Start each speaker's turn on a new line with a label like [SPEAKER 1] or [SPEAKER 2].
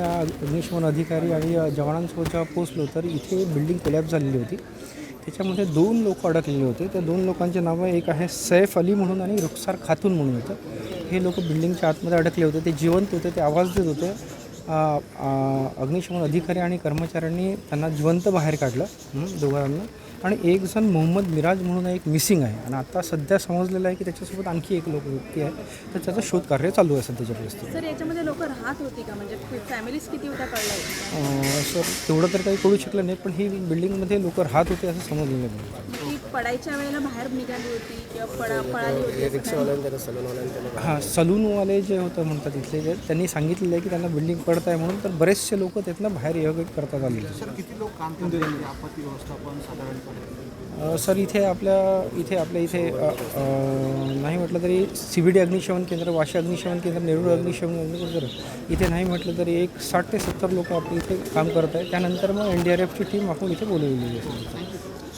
[SPEAKER 1] त्या अग्निशमन अधिकारी आणि जवानांसोबत जेव्हा पोचलो तर इथे बिल्डिंग कोलॅप्स झालेली होती. त्याच्यामध्ये दोन लोक अडकलेले होते. त्या दोन लोकांचे नावं एक आहे सैफ अली म्हणून आणि रुखसार खातून म्हणून होतं हे लोक बिल्डिंगच्या आतमध्ये अडकले होते. ते जिवंत होते ते आवाज देत होते. अग्निशमन अधिकारी आणि कर्मचाऱ्यांनी त्यांना जिवंत बाहेर काढलं दोघांना. आणि एक जण मोहम्मद मिराज म्हणून एक मिसिंग आहे. आणि आता सध्या समजलेलं आहे की त्याच्यासोबत आणखी एक लोक व्यक्ती आहे. तर त्याचं शोध कार्य चालू आहे सध्याच्या परिस्थितीत.
[SPEAKER 2] सर याच्यामध्ये लोक राहत होती का? म्हणजे फॅमिलीज किती होत्या कळलं
[SPEAKER 1] सर तेवढं तर काही कळू शकलं नाही पण ही बिल्डिंगमध्ये लोक राहत होते असं समजलेलं नाही.
[SPEAKER 2] पडायच्या वेळेला बाहेर निघाली होती किंवा पडा पळाली होती असं?
[SPEAKER 1] हां सलूनवाले जे होतं म्हणतात इथले जे त्यांनी सांगितलेलं आहे की त्यांना बिल्डिंग पडत आहे म्हणून तर बरेचसे लोक त्यातनं बाहेर एव्हॅक्युएट करतात आलेले
[SPEAKER 3] सर किती लोक काम करतात? म्हणजे आपत्ती व्यवस्थापन साधारणपणे?
[SPEAKER 1] अ, सर इथे आपल्या इथे आपल्या इथे अ, अ, नाही म्हटलं तरी सी बी डी अग्निशमन केंद्र वाशी अग्निशमन केंद्र नेरूळ अग्निशमन केंद्र इथे नाही म्हटलं तरी एक साठ ते सत्तर लोक आपल्या इथे काम करत आहेत त्यानंतर मग एन डी आर एफची टीम आपण इथे बोलवलेली आहे.